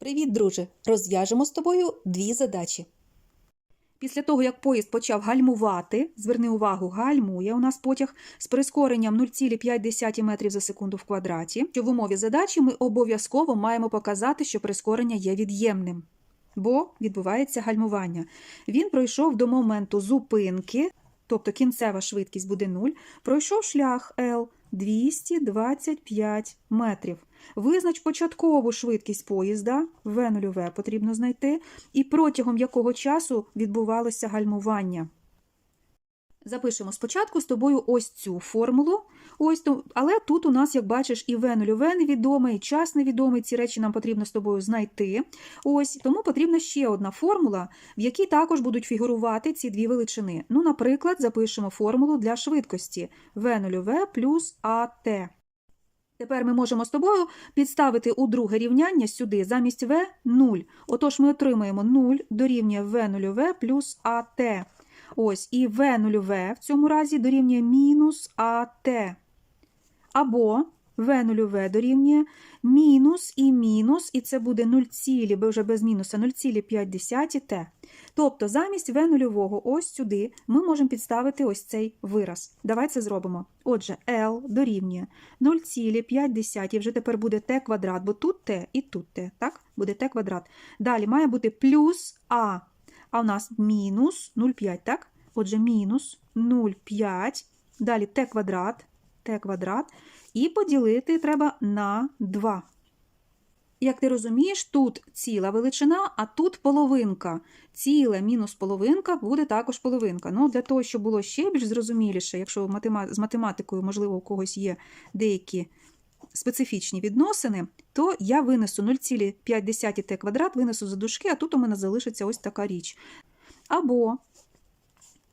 Привіт, друже! Розв'яжемо з тобою дві задачі. Після того, як поїзд почав гальмувати, зверни увагу, гальмує у нас потяг з прискоренням 0,5 метрів за секунду в квадраті, що в умові задачі ми обов'язково маємо показати, що прискорення є від'ємним, бо відбувається гальмування. Він пройшов до моменту зупинки, тобто кінцева швидкість буде 0, пройшов шлях L 225 метрів. Визнач початкову швидкість поїзда, В0В потрібно знайти, і протягом якого часу відбувалося гальмування. Запишемо спочатку з тобою ось цю формулу. Ось, але тут у нас, як бачиш, і В0В невідомий, і час невідомий. Ці речі нам потрібно з тобою знайти. Ось, тому потрібна ще одна формула, в якій також будуть фігурувати ці дві величини. Ну, наприклад, запишемо формулу для швидкості В0В плюс АТ. Тепер ми можемо з тобою підставити у друге рівняння сюди замість В 0. Отож ми отримаємо 0 дорівнює В0В плюс АТ. Ось, і В0В в цьому разі дорівнює мінус АТ. Або В0В дорівнює мінус і мінус, і це буде 0, цілі, бо вже без мінуса 0,5 Т. Тобто замість В0 ось сюди ми можемо підставити ось цей вираз. Давай це зробимо. Отже, L дорівнює 0,5, вже тепер буде t квадрат, бо тут t і тут t, так? Буде t квадрат. Далі має бути плюс А, а у нас мінус 0,5, так? Отже, мінус 0,5, далі t квадрат, t квадрат, і поділити треба на 2. Як ти розумієш, тут ціла величина, а тут половинка. Ціле мінус половинка буде також половинка. Ну, для того, щоб було ще більш зрозуміліше, якщо з математикою, можливо, у когось є деякі специфічні відносини, то я винесу 0,5 t квадрат, винесу за дужки, а тут у мене залишиться ось така річ. Або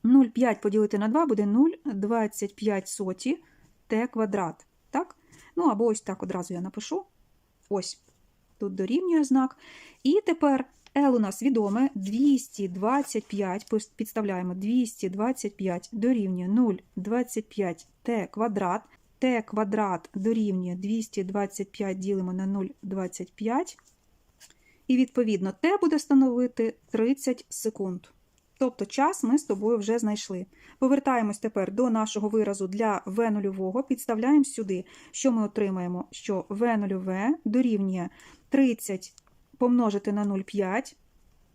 0,5 поділити на 2 буде 0,25 соті t квадрат. Так? Ну, або ось так одразу я напишу. Ось. Тут дорівнює знак. І тепер L у нас відоме 225, підставляємо 225 дорівнює 0,25 t квадрат. T квадрат дорівнює 225 ділимо на 0,25. І відповідно t буде становити 30 секунд. Тобто час ми з тобою вже знайшли. Повертаємось тепер до нашого виразу для В0, підставляємо сюди, що ми отримаємо, що В0 дорівнює 30 помножити на 0,5.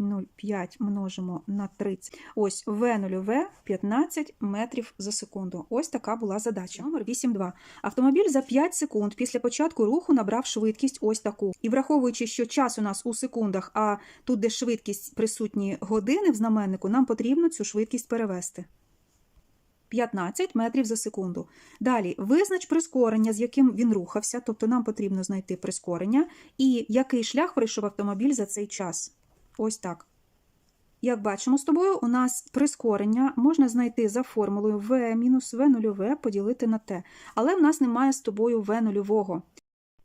0,5 множимо на 30. Ось В0В 15 метрів за секунду. Ось така була задача. Номер 8.2. Автомобіль за 5 секунд після початку руху набрав швидкість ось таку. І враховуючи, що час у нас у секундах, а тут, де швидкість присутні години в знаменнику, нам потрібно цю швидкість перевести. 15 метрів за секунду. Далі визнач прискорення, з яким він рухався, тобто нам потрібно знайти прискорення, і який шлях пройшов автомобіль за цей час. Ось так. Як бачимо з тобою, у нас прискорення можна знайти за формулою v v нульове поділити на t, але в нас немає з тобою v нульового.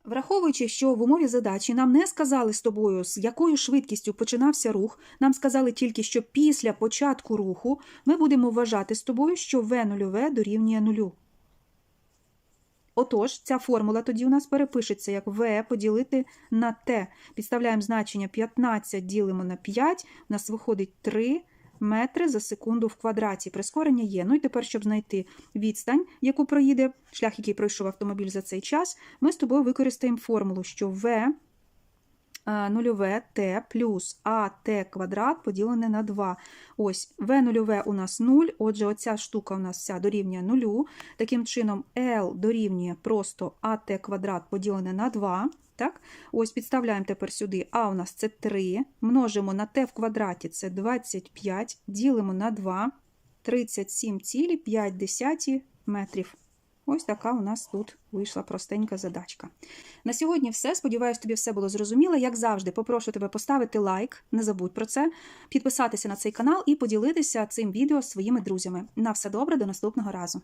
Враховуючи, що в умові задачі нам не сказали з тобою, з якою швидкістю починався рух, нам сказали тільки, що після початку руху ми будемо вважати з тобою, що v нульове дорівнює нулю. Отож, ця формула тоді у нас перепишеться як v поділити на t. Підставляємо значення 15 ділимо на 5, у нас виходить 3 метри за секунду в квадраті. Прискорення є. Ну і тепер, щоб знайти відстань, яку проїде, шлях, який пройшов автомобіль за цей час, ми з тобою використаємо формулу, що е, нульове t плюс ат квадрат поділене на 2. Ось v нульове у нас 0, отже, оця штука у нас вся дорівнює 0. Таким чином, L дорівнює просто ат квадрат поділене на 2. Так? Ось підставляємо тепер сюди а у нас це 3, множимо на t в квадраті це 25, ділимо на 2, 37,5 метрів. Ось така у нас тут вийшла простенька задачка. На сьогодні все. Сподіваюсь, тобі все було зрозуміло. Як завжди, попрошу тебе поставити лайк, не забудь про це, підписатися на цей канал і поділитися цим відео з своїми друзями. На все добре, до наступного разу.